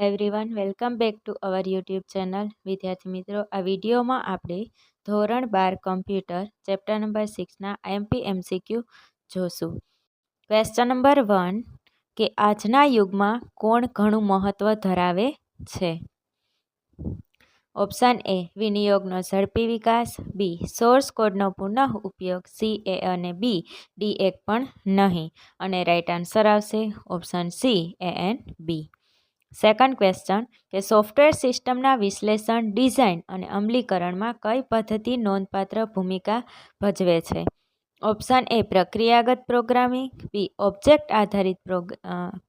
Everyone welcome back to our YouTube channel વિદ્યાર્થી મિત્રો, આ વિડીયોમાં આપણે ધોરણ બાર કમ્પ્યુટર ચેપ્ટર નંબર સિક્સના એમપી એમસીક્યુ જોશું. ક્વેશ્ચન નંબર વન કે આજના યુગમાં કોણ ઘણું મહત્ત્વ ધરાવે છે? ઓપ્શન એ વિનિયોગનો ઝડપી વિકાસ. બી સોર્સ કોડનો પુનઃ ઉપયોગ. સી એ અને બી ડી એક પણ નહીં. અને રાઇટ આન્સર આવશે. Option C A and B second question કે સોફ્ટવેર સિસ્ટમના વિશ્લેષણ ડિઝાઇન અને અમલીકરણમાં કઈ પદ્ધતિ નોંધપાત્ર ભૂમિકા ભજવે છે? ઓપ્શન એ પ્રક્રિયાગત પ્રોગ્રામિંગ બી ઓબ્જેક્ટ આધારિત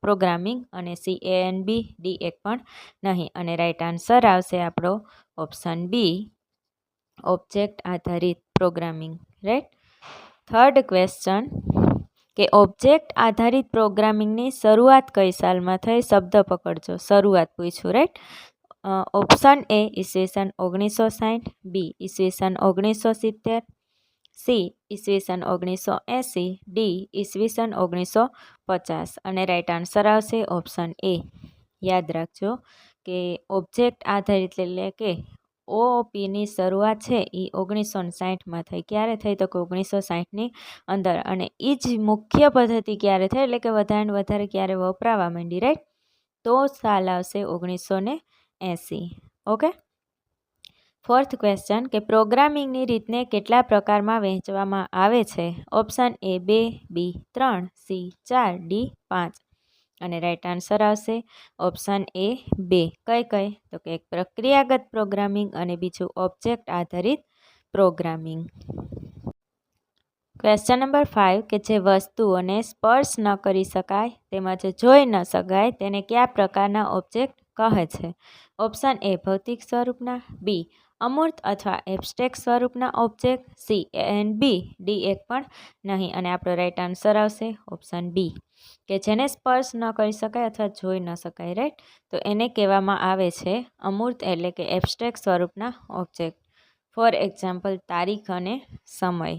પ્રોગ્રામિંગ અને C A and B D એક પણ નહીં. અને રાઈટ આન્સર આવશે આપણો ઓપ્શન બી ઓબ્જેક્ટ આધારિત પ્રોગ્રામિંગ રાઈટ થર્ડ ક્વેશ્ચન કે ઓબ્જેક્ટ આધારિત પ્રોગ્રામિંગની શરૂઆત કઈ સાલમાં થઈ? શબ્દ પકડજો. શરૂઆત પૂછ્યું રાઈટ ઓપ્શન એ ઈસવીસન ઓગણીસો સાઠ બી ઈસવીસન ઓગણીસો સિત્તેર. સી ઈસવીસન ઓગણીસો એંસી. ડી ઈસવીસન ઓગણીસો પચાસ. અને રાઈટ આન્સર આવશે ઓપ્શન એ યાદ રાખજો કે ઓબ્જેક્ટ આધારિત એટલે કે ઓઓપીની શરૂઆત છે એ ઓગણીસો ને સાઠમાં થઈ. ક્યારે થઈ તો કે ઓગણીસો સાઠની અંદર. અને એ જ મુખ્ય પદ્ધતિ ક્યારે થઈ? એટલે કે વધારે વધારે ક્યારે વપરાવા માંડી રાઈટ તો સાલ આવશે ઓગણીસો ને એંસી. ઓકે? ફોર્થ ક્વેશ્ચન કે પ્રોગ્રામિંગની રીતને કેટલા પ્રકારમાં વહેંચવામાં આવે છે? ઓપ્શન એ બે બી ત્રણ સી ચાર ડી પાંચ. અને રાઇટ આન્સર આવશે. ઓપ્શન એ બે કઈ કઈ? તો કે એક પ્રક્રિયાગત પ્રોગ્રામિંગ અને બીજું ઓબ્જેક્ટ આધારિત પ્રોગ્રામિંગ. ક્વેશ્ચન નંબર ફાઇવ કે જે વસ્તુઓને સ્પર્શ ન કરી શકાય, તેમજ જોઈ ન શકાય, તેને કયા પ્રકારના ઓબ્જેક્ટ કહે છે? ઓપ્શન એ ભૌતિક સ્વરૂપના. બી અમૂર્ત અથવા એબસ્ટ્રેક સ્વરૂપના object C and B. D એક પણ નહીં અને આપણો રાઈટ આન્સર આવશે ઓપ્શન બી. કે જેને સ્પર્શ ન કરી શકાય અથવા જોઈ ન શકાય, રાઈટ? તો એને કહેવામાં આવે છે અમૂર્ત એટલે કે એબસ્ટ્રેક સ્વરૂપના ઓબ્જેક્ટ. ફોર એક્ઝામ્પલ, તારીખ અને સમય,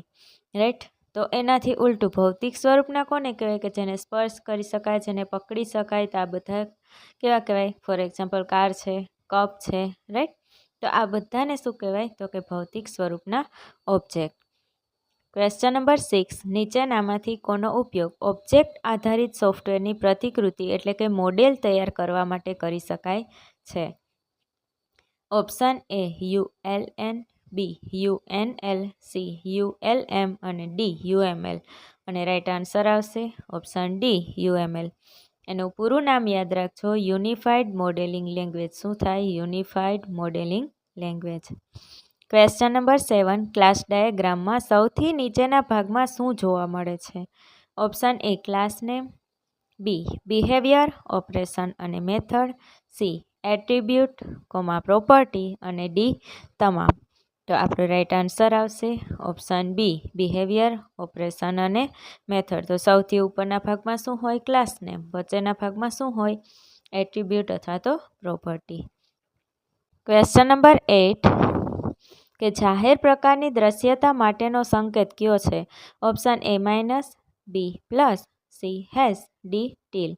રાઈટ? તો એનાથી ઉલટું ભૌતિક સ્વરૂપના કોને કહેવાય? કે જેને સ્પર્શ કરી શકાય, જેને પકડી શકાય, તો આ બધા કેવા કહેવાય? ફોર એક્ઝામ્પલ, કાર છે, કપ છે, રાઈટ? તો આ બધાને શું કહેવાય? તો કે ભૌતિક સ્વરૂપના ઓબ્જેક્ટ ક્વેશ્ચન નંબર સિક્સ નીચેનામાંથી કોનો ઉપયોગ ઓબ્જેક્ટ આધારિત સોફ્ટવેરની પ્રતિકૃતિ એટલે કે મોડેલ તૈયાર કરવા માટે કરી શકાય છે? Option A U L and B U N L C U L M અને ડી યુ એમ એલ અને રાઈટ આન્સર આવશે option D U M L એનું પૂરું નામ યાદ રાખજો યુનિફાઈડ મોડેલિંગ લેંગ્વેજ શું થાય? Unified modelling language question number seven class ડાયાગ્રામમાં સૌથી નીચેના ભાગમાં શું જોવા મળે છે? Option A class name B behaviour operation અને method C attribute comma property અને ડી તમામ. તો આપણો રાઈટ આન્સર આવશે. ઓપ્શન બી બિહેવિયર ઓપરેશન અને મેથડ તો સૌથી ઉપરના ભાગમાં શું હોય? ક્લાસ નેમ વચ્ચેના ભાગમાં શું હોય? એટ્રીબ્યુટ અથવા તો પ્રોપર્ટી ક્વેશ્ચન નંબર એટ કે જાહેર પ્રકારની દ્રશ્યતા માટેનો સંકેત કયો છે? Option A minus B plus C hash D tilde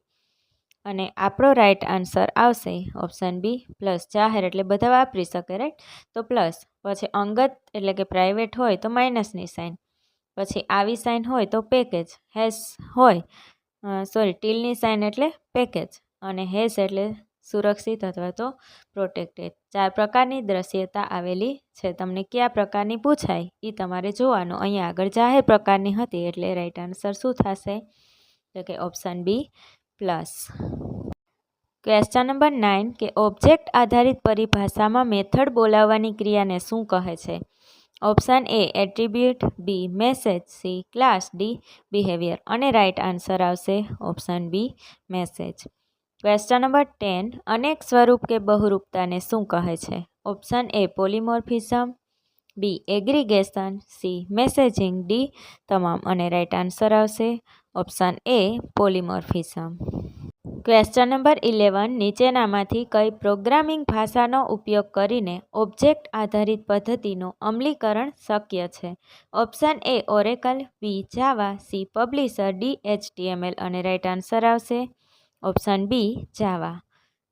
અને આપણો રાઈટ આન્સર આવશે ઓપ્શન બી પ્લસ જાહેર એટલે બધા વાપરી શકે રાઈટ તો પ્લસ પછી અંગત એટલે કે પ્રાઇવેટ હોય તો માઇનસની સાઇન પછી આવી સાઇન હોય તો પેકેજ હેસ હોય સોરી ટીલની સાઇન એટલે પેકેજ અને હેસ એટલે સુરક્ષિત અથવા તો પ્રોટેક્ટેડ ચાર પ્રકારની દ્રશ્યતા આવેલી છે. તમને કયા પ્રકારની પૂછાય એ તમારે જોવાનું. અહીંયા આગળ જાહેર પ્રકારની હતી એટલે રાઈટ આન્સર શું થશે? તો કે option B plus. Question number nine, કે ઓબ્જેક્ટ આધારિત પરિભાષામાં મેથડ બોલાવવાની ક્રિયાને શું કહે છે? Option A, attribute, B, message, C, class, D, behaviour, અને રાઇટ આન્સર આવશે option B, message. Question number ten, અનેક સ્વરૂપ કે બહુરૂપતાને શું કહે છે? Option A, polymorphism, B, aggregation, C, messaging, D, તમામ, અને રાઇટ આન્સર આવશે option A polymorphism. Question number eleven નીચેનામાંથી કઈ પ્રોગ્રામિંગ ભાષાનો ઉપયોગ કરીને ઓબ્જેક્ટ આધારિત પદ્ધતિનું અમલીકરણ શક્ય છે? Option A Oracle, B Java, C publisher, D HTML અને રાઇટ આન્સર આવશે. Option B Java.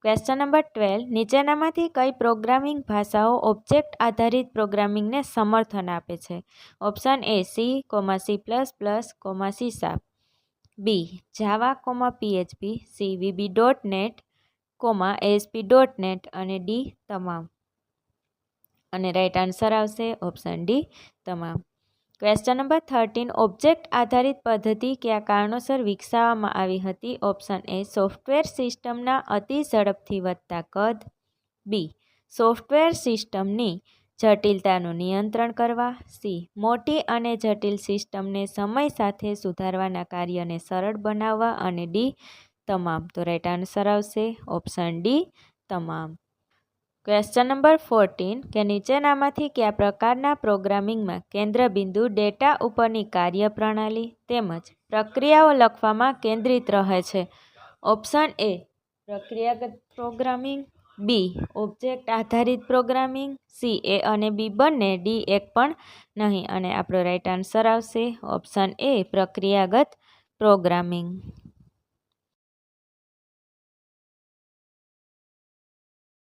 Question number twelve નીચેનામાંથી કઈ પ્રોગ્રામિંગ ભાષાઓ ઓબ્જેક્ટ આધારિત પ્રોગ્રામિંગને સમર્થન આપે છે? Option A C, comma C plus plus, comma C sharp B, Java comma PHP C VB dot net comma ASP dot net અને D તમામ. અને રાઈટ આન્સર આવશે ઓપ્શન ડી તમામ. ક્વેશ્ચન નંબર થર્ટીન, ઓબ્જેક્ટ આધારિત પદ્ધતિ કયા કારણોસર વિકસાવવામાં આવી હતી? ઓપ્શન એ, સોફ્ટવેર સિસ્ટમના અતિ ઝડપથી વધતા કદ. બી, સોફ્ટવેર સિસ્ટમની જટિલતાનું નિયંત્રણ કરવા, સી. મોટી અને જટિલ સિસ્ટમને સમય સાથે સુધારવાના કાર્યને સરળ બનાવવા અને ડી. તમામ. તો રાઈટ આન્સર આવશે. Option D. તમામ. ક્વેશ્ચન નંબર ફોર્ટીન કે નીચેનામાંથી કયા પ્રકારના પ્રોગ્રામિંગમાં કેન્દ્રબિંદુ ડેટા ઉપરની કાર્યપ્રણાલી તેમજ પ્રક્રિયાઓ લખવામાં કેન્દ્રિત રહે છે? ઓપ્શન એ પ્રક્રિયાગત પ્રોગ્રામિંગ બી, ઓબ્જેક્ટ આધારિત પ્રોગ્રામિંગ, સી, એ અને બી બંને ડી એક પણ નહીં. અને આપણો રાઈટ આન્સર આવશે ઓપ્શન એ પ્રક્રિયાગત પ્રોગ્રામિંગ.